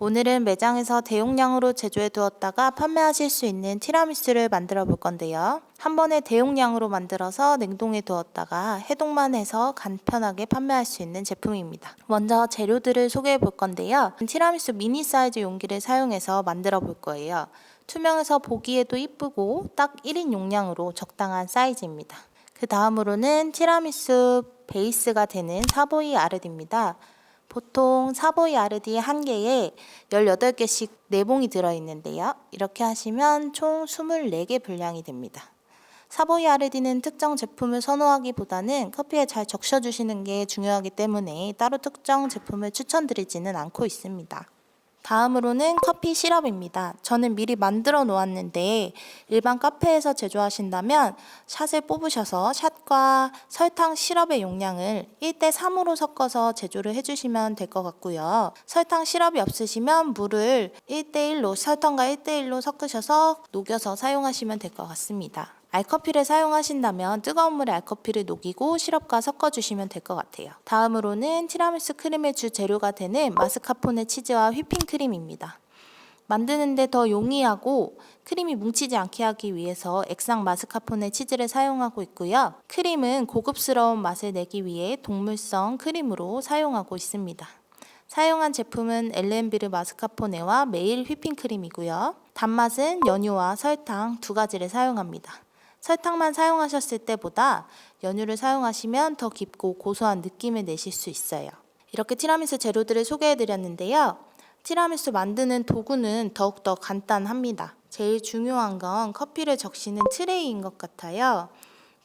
오늘은 매장에서 대용량으로 제조해 두었다가 판매하실 수 있는 티라미수를 만들어 볼 건데요. 한 번에 대용량으로 만들어서 냉동해 두었다가 해동만 해서 간편하게 판매할 수 있는 제품입니다. 먼저 재료들을 소개해 볼 건데요. 티라미수 미니 사이즈 용기를 사용해서 만들어 볼 거예요. 투명해서 보기에도 이쁘고 딱 1인 용량으로 적당한 사이즈입니다. 그 다음으로는 티라미수 베이스가 되는 사보이 아르디입니다. 보통 사보이 아르디 한 개에 18개씩 네봉이 들어있는데요. 이렇게 하시면 총 24개 분량이 됩니다. 사보이 아르디는 특정 제품을 선호하기보다는 커피에 잘 적셔주시는 게 중요하기 때문에 따로 특정 제품을 추천드리지는 않고 있습니다. 다음으로는 커피 시럽입니다. 저는 미리 만들어 놓았는데 일반 카페에서 제조하신다면 샷을 뽑으셔서 샷과 설탕 시럽의 용량을 1대 3으로 섞어서 제조를 해주시면 될 것 같고요. 설탕 시럽이 없으시면 물을 1대 1로 설탕과 1대 1로 섞으셔서 녹여서 사용하시면 될 것 같습니다. 알커피를 사용하신다면 뜨거운 물에 알커피를 녹이고 시럽과 섞어주시면 될 것 같아요. 다음으로는 티라미수 크림의 주 재료가 되는 마스카포네 치즈와 휘핑크림입니다. 만드는데 더 용이하고 크림이 뭉치지 않게 하기 위해서 액상 마스카포네 치즈를 사용하고 있고요. 크림은 고급스러운 맛을 내기 위해 동물성 크림으로 사용하고 있습니다. 사용한 제품은 엘렌비르 마스카포네와 메일 휘핑크림이고요. 단맛은 연유와 설탕 두 가지를 사용합니다. 설탕만 사용하셨을 때보다 연유를 사용하시면 더 깊고 고소한 느낌을 내실 수 있어요. 이렇게 티라미수 재료들을 소개해 드렸는데요. 티라미수 만드는 도구는 더욱더 간단합니다. 제일 중요한 건 커피를 적시는 트레이인 것 같아요.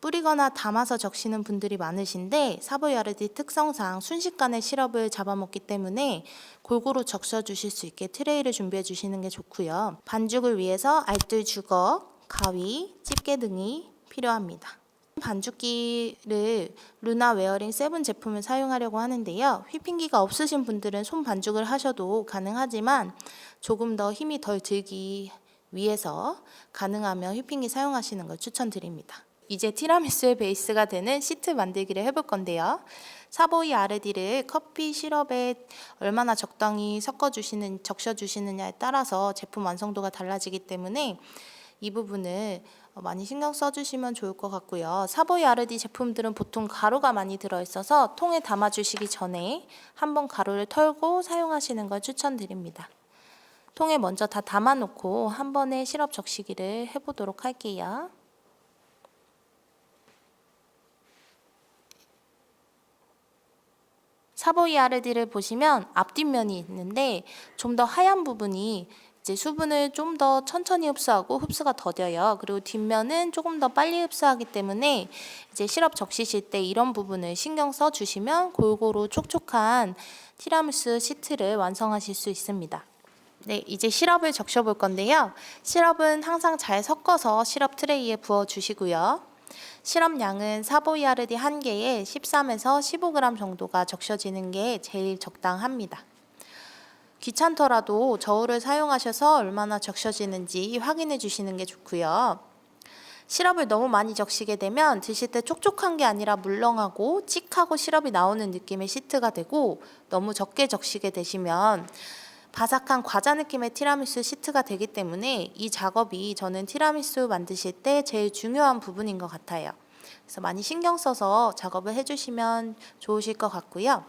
뿌리거나 담아서 적시는 분들이 많으신데 사보야르디 특성상 순식간에 시럽을 잡아먹기 때문에 골고루 적셔 주실 수 있게 트레이를 준비해 주시는 게 좋고요. 반죽을 위해서 알뜰 주걱, 가위, 집게 등이 필요합니다. 반죽기를 루나 웨어링 세븐 제품을 사용하려고 하는데요. 휘핑기가 없으신 분들은 손 반죽을 하셔도 가능하지만 조금 더 힘이 덜 들기 위해서 가능하면 휘핑기 사용하시는 걸 추천드립니다. 이제 티라미수의 베이스가 되는 시트 만들기를 해볼 건데요. 사보이 아르디를 커피 시럽에 얼마나 적당히 섞어주시는, 적셔주시느냐에 따라서 제품 완성도가 달라지기 때문에 이 부분을 많이 신경 써주시면 좋을 것 같고요. 사보이 아르디 제품들은 보통 가루가 많이 들어있어서 통에 담아주시기 전에 한번 가루를 털고 사용하시는 걸 추천드립니다. 통에 먼저 다 담아놓고 한 번에 시럽 적시기를 해보도록 할게요. 사보이 아르디를 보시면 앞뒷면이 있는데 좀 더 하얀 부분이 이제 수분을 좀 더 천천히 흡수하고 흡수가 더뎌요. 그리고 뒷면은 조금 더 빨리 흡수하기 때문에 이제 시럽 적시실 때 이런 부분을 신경 써 주시면 골고루 촉촉한 티라미수 시트를 완성하실 수 있습니다. 네, 이제 시럽을 적셔 볼 건데요. 시럽은 항상 잘 섞어서 시럽 트레이에 부어 주시고요. 시럽 양은 사보이 아르디 한 개에 13에서 15g 정도가 적셔지는 게 제일 적당합니다. 귀찮더라도 저울을 사용하셔서 얼마나 적셔지는지 확인해 주시는 게 좋고요. 시럽을 너무 많이 적시게 되면 드실 때 촉촉한 게 아니라 물렁하고 칙하고 시럽이 나오는 느낌의 시트가 되고 너무 적게 적시게 되시면 바삭한 과자 느낌의 티라미수 시트가 되기 때문에 이 작업이 저는 티라미수 만드실 때 제일 중요한 부분인 것 같아요. 그래서 많이 신경 써서 작업을 해주시면 좋으실 것 같고요.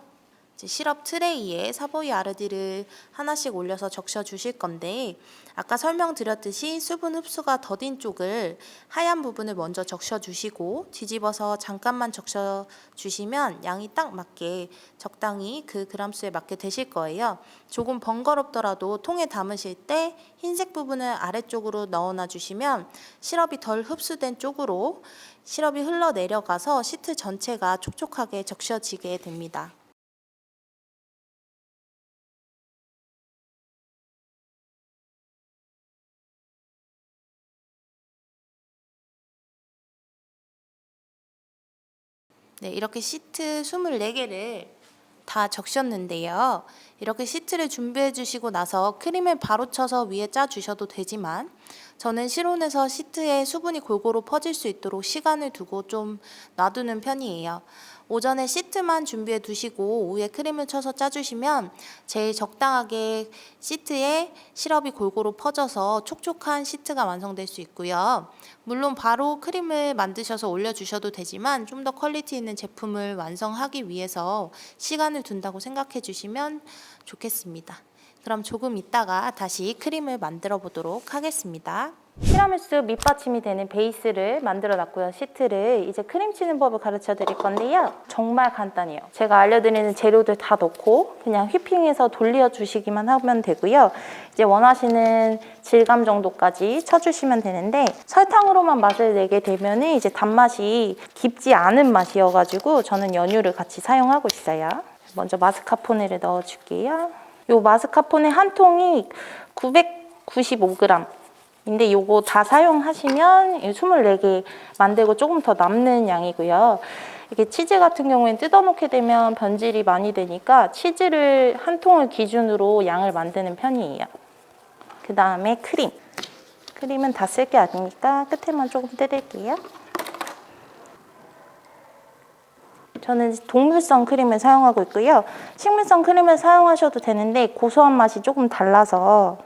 시럽 트레이에 사보이 아르디를 하나씩 올려서 적셔 주실 건데 아까 설명드렸듯이 수분 흡수가 더딘 쪽을 하얀 부분을 먼저 적셔 주시고 뒤집어서 잠깐만 적셔 주시면 양이 딱 맞게 적당히 그 그람수에 맞게 되실 거예요. 조금 번거롭더라도 통에 담으실 때 흰색 부분을 아래쪽으로 넣어놔 주시면 시럽이 덜 흡수된 쪽으로 시럽이 흘러 내려가서 시트 전체가 촉촉하게 적셔지게 됩니다. 네, 이렇게 시트 24개를 다 적셨는데요. 이렇게 시트를 준비해 주시고 나서 크림을 바로 쳐서 위에 짜 주셔도 되지만 저는 실온에서 시트에 수분이 골고루 퍼질 수 있도록 시간을 두고 좀 놔두는 편이에요. 오전에 시트만 준비해 두시고 오후에 크림을 쳐서 짜주시면 제일 적당하게 시트에 시럽이 골고루 퍼져서 촉촉한 시트가 완성될 수 있고요. 물론 바로 크림을 만드셔서 올려주셔도 되지만 좀 더 퀄리티 있는 제품을 완성하기 위해서 시간을 둔다고 생각해 주시면 좋겠습니다. 그럼 조금 있다가 다시 크림을 만들어 보도록 하겠습니다. 티라미수 밑받침이 되는 베이스를 만들어 놨고요. 시트를 이제 크림 치는 법을 가르쳐 드릴 건데요. 정말 간단해요. 제가 알려드리는 재료들 다 넣고 그냥 휘핑해서 돌려 주시기만 하면 되고요. 이제 원하시는 질감 정도까지 쳐주시면 되는데 설탕으로만 맛을 내게 되면 이제 단맛이 깊지 않은 맛이어가지고 저는 연유를 같이 사용하고 있어요. 먼저 마스카포네를 넣어줄게요. 요 마스카포네 한 통이 995g 인데 요거 다 사용하시면 24개 만들고 조금 더 남는 양이고요. 이게 치즈 같은 경우엔 뜯어놓게 되면 변질이 많이 되니까 치즈를 한 통을 기준으로 양을 만드는 편이에요. 그 다음에 크림. 크림은 다 쓸 게 아니니까 끝에만 조금 뜯을게요. 저는 동물성 크림을 사용하고 있고요. 식물성 크림을 사용하셔도 되는데 고소한 맛이 조금 달라서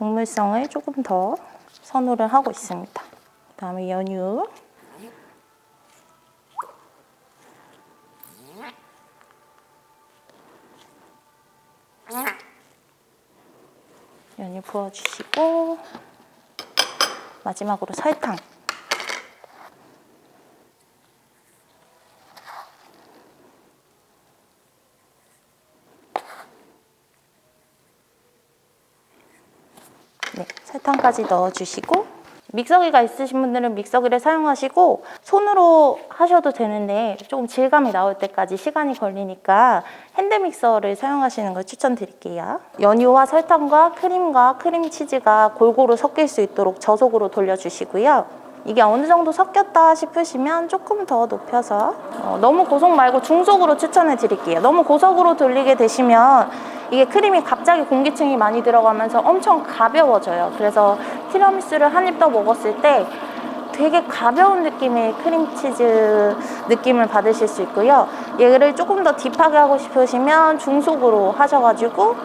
동물성을 조금 더 선호를 하고 있습니다. 그 다음에 연유. 연유 부어주시고 마지막으로 설탕. 네, 설탕까지 넣어주시고 믹서기가 있으신 분들은 믹서기를 사용하시고 손으로 하셔도 되는데 조금 질감이 나올 때까지 시간이 걸리니까 핸드믹서를 사용하시는 걸 추천드릴게요. 연유와 설탕과 크림과 크림치즈가 골고루 섞일 수 있도록 저속으로 돌려주시고요. 이게 어느 정도 섞였다 싶으시면 조금 더 높여서 어, 너무 고속 말고 중속으로 추천해 드릴게요. 너무 고속으로 돌리게 되시면 이게 크림이 갑자기 공기층이 많이 들어가면서 엄청 가벼워져요. 그래서 티라미수를 한 입 더 먹었을 때 되게 가벼운 느낌의 크림치즈 느낌을 받으실 수 있고요. 얘를 조금 더 딥하게 하고 싶으시면 중속으로 하셔가지고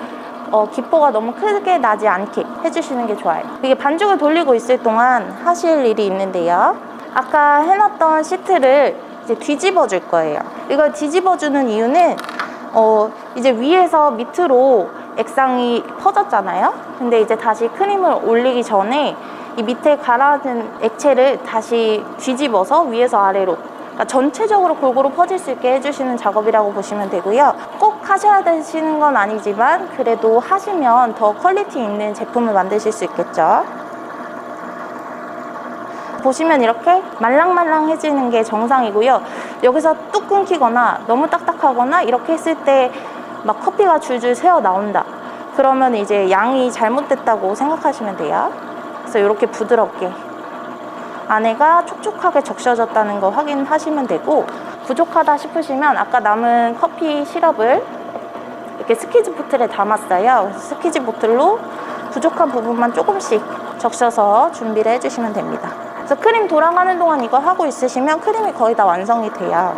어, 기포가 너무 크게 나지 않게 해주시는 게 좋아요. 이게 반죽을 돌리고 있을 동안 하실 일이 있는데요. 아까 해놨던 시트를 이제 뒤집어 줄 거예요. 이걸 뒤집어 주는 이유는 어, 이제 위에서 밑으로 액상이 퍼졌잖아요. 근데 이제 다시 크림을 올리기 전에 이 밑에 가라앉은 액체를 다시 뒤집어서 위에서 아래로 그러니까 전체적으로 골고루 퍼질 수 있게 해주시는 작업이라고 보시면 되고요. 꼭 하셔야 되시는 건 아니지만 그래도 하시면 더 퀄리티 있는 제품을 만드실 수 있겠죠. 보시면 이렇게 말랑말랑해지는 게 정상이고요. 여기서 뚝 끊기거나 너무 딱딱하거나 이렇게 했을 때 막 커피가 줄줄 새어 나온다. 그러면 이제 양이 잘못됐다고 생각하시면 돼요. 그래서 이렇게 부드럽게 안에가 촉촉하게 적셔졌다는 거 확인하시면 되고 부족하다 싶으시면 아까 남은 커피 시럽을 이렇게 스키즈 보틀에 담았어요. 스키즈 보틀로 부족한 부분만 조금씩 적셔서 준비를 해주시면 됩니다. 그래서 크림 돌아가는 동안 이거 하고 있으시면 크림이 거의 다 완성이 돼요.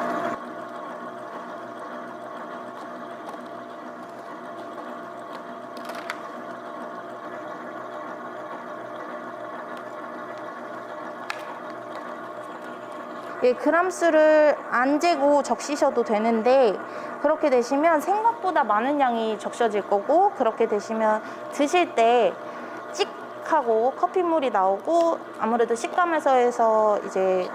예, 그람수를 안 재고 적시셔도 되는데 그렇게 되시면 생각보다 많은 양이 적셔질 거고 그렇게 되시면 드실 때 찍 하고 커피물이 나오고 아무래도 식감에서 해서 이제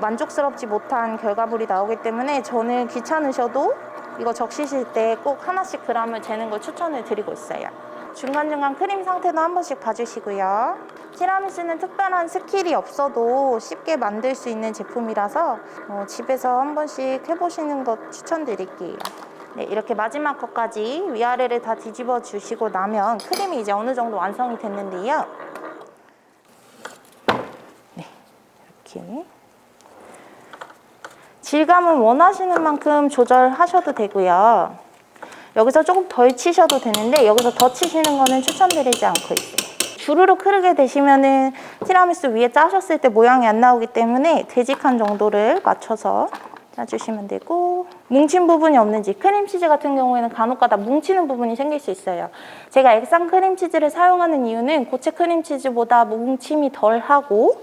만족스럽지 못한 결과물이 나오기 때문에 저는 귀찮으셔도 이거 적시실 때 꼭 하나씩 그람을 재는 걸 추천을 드리고 있어요. 중간중간 크림 상태도 한 번씩 봐주시고요. 티라미수는 특별한 스킬이 없어도 쉽게 만들 수 있는 제품이라서 어, 집에서 한 번씩 해보시는 것 추천드릴게요. 네, 이렇게 마지막 것까지 위아래를 다 뒤집어 주시고 나면 크림이 이제 어느 정도 완성이 됐는데요. 네, 이렇게. 질감은 원하시는 만큼 조절하셔도 되고요. 여기서 조금 덜 치셔도 되는데 여기서 더 치시는 거는 추천드리지 않고 있어요. 주르륵 흐르게 되시면은 티라미수 위에 짜셨을 때 모양이 안 나오기 때문에 되직한 정도를 맞춰서 짜주시면 되고 뭉친 부분이 없는지 크림치즈 같은 경우에는 간혹가다 뭉치는 부분이 생길 수 있어요. 제가 액상 크림치즈를 사용하는 이유는 고체 크림치즈보다 뭉침이 덜하고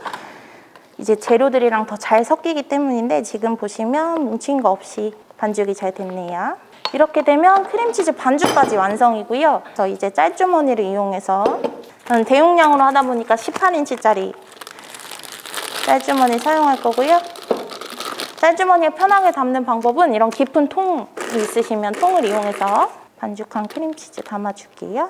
이제 재료들이랑 더 잘 섞이기 때문인데 지금 보시면 뭉친 거 없이 반죽이 잘 됐네요. 이렇게 되면 크림치즈 반죽까지 완성이고요. 그래서 이제 짤주머니를 이용해서 저는 대용량으로 하다 보니까 18인치짜리 짤주머니 사용할 거고요. 짤주머니에 편하게 담는 방법은 이런 깊은 통이 있으시면 통을 이용해서 반죽한 크림치즈 담아줄게요.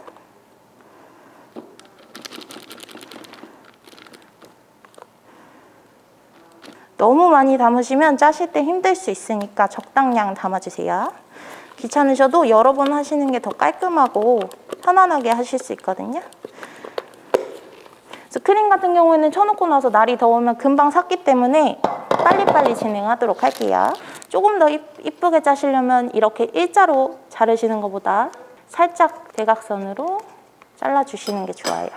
너무 많이 담으시면 짜실 때 힘들 수 있으니까 적당량 담아주세요. 귀찮으셔도 여러 번 하시는 게 더 깔끔하고 편안하게 하실 수 있거든요. 그래서 크림 같은 경우에는 쳐놓고 나서 날이 더우면 금방 삭기 때문에 빨리빨리 진행하도록 할게요. 조금 더 이- 이쁘게 짜시려면 이렇게 일자로 자르시는 것보다 살짝 대각선으로 잘라주시는 게 좋아요.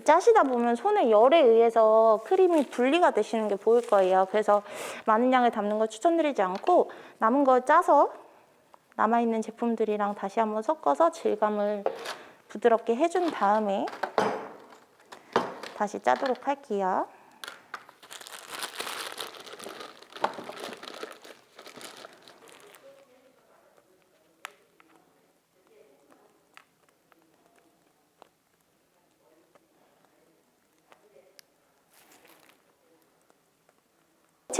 짜시다 보면 손의 열에 의해서 크림이 분리가 되시는 게 보일 거예요. 그래서 많은 양을 담는 걸 추천드리지 않고 남은 걸 짜서 남아있는 제품들이랑 다시 한번 섞어서 질감을 부드럽게 해준 다음에 다시 짜도록 할게요.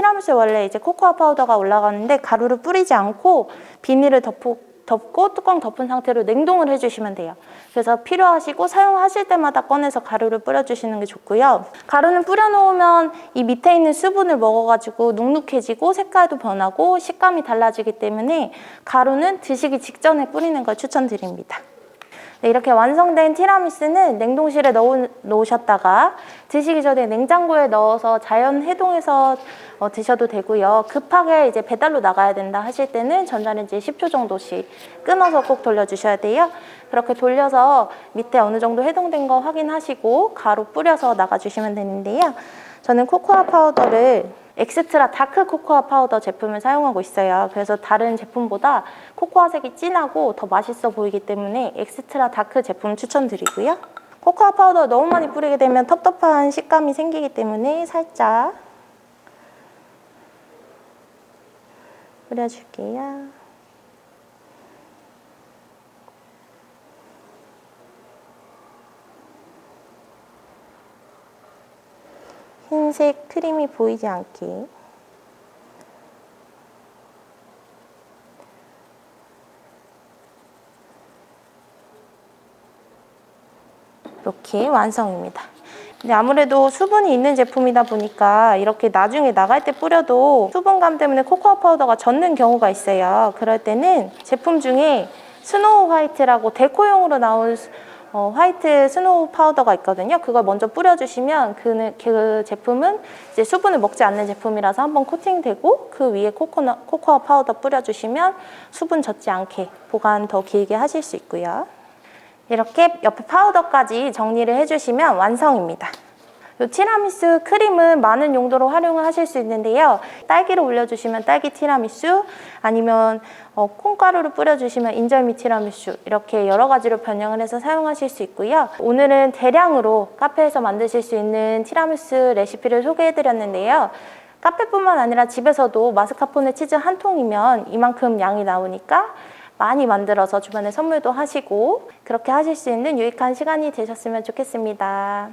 티라미수 원래 이제 코코아 파우더가 올라가는데 가루를 뿌리지 않고 비닐을 덮고, 덮고 뚜껑 덮은 상태로 냉동을 해주시면 돼요. 그래서 필요하시고 사용하실 때마다 꺼내서 가루를 뿌려주시는 게 좋고요. 가루는 뿌려놓으면 이 밑에 있는 수분을 먹어가지고 눅눅해지고 색깔도 변하고 식감이 달라지기 때문에 가루는 드시기 직전에 뿌리는 걸 추천드립니다. 네, 이렇게 완성된 티라미수는 냉동실에 넣으, 놓으셨다가 드시기 전에 냉장고에 넣어서 자연 해동해서 어, 드셔도 되고요. 급하게 이제 배달로 나가야 된다 하실 때는 전자레인지에 10초 정도씩 끊어서 꼭 돌려주셔야 돼요. 그렇게 돌려서 밑에 어느 정도 해동된 거 확인하시고 가루 뿌려서 나가주시면 되는데요. 저는 코코아 파우더를 엑스트라 다크 코코아 파우더 제품을 사용하고 있어요. 그래서 다른 제품보다 코코아 색이 진하고 더 맛있어 보이기 때문에 엑스트라 다크 제품 추천드리고요. 코코아 파우더 너무 많이 뿌리게 되면 텁텁한 식감이 생기기 때문에 살짝 뿌려줄게요. 흰색 크림이 보이지 않게 이렇게 완성입니다. 근데 아무래도 수분이 있는 제품이다 보니까 이렇게 나중에 나갈 때 뿌려도 수분감 때문에 코코아 파우더가 젖는 경우가 있어요. 그럴 때는 제품 중에 스노우 화이트라고 데코용으로 나온 어, 화이트 스노우 파우더가 있거든요. 그걸 먼저 뿌려주시면 그, 그 제품은 이제 수분을 먹지 않는 제품이라서 한번 코팅되고 그 위에 코코넛, 코코아 파우더 뿌려주시면 수분 젖지 않게 보관 더 길게 하실 수 있고요. 이렇게 옆에 파우더까지 정리를 해주시면 완성입니다. 이 티라미수 크림은 많은 용도로 활용을 하실 수 있는데요. 딸기를 올려주시면 딸기 티라미수, 아니면 어, 콩가루를 뿌려주시면 인절미 티라미수 이렇게 여러 가지로 변형을 해서 사용하실 수 있고요. 오늘은 대량으로 카페에서 만드실 수 있는 티라미수 레시피를 소개해드렸는데요. 카페뿐만 아니라 집에서도 마스카포네 치즈 한 통이면 이만큼 양이 나오니까 많이 만들어서 주변에 선물도 하시고 그렇게 하실 수 있는 유익한 시간이 되셨으면 좋겠습니다.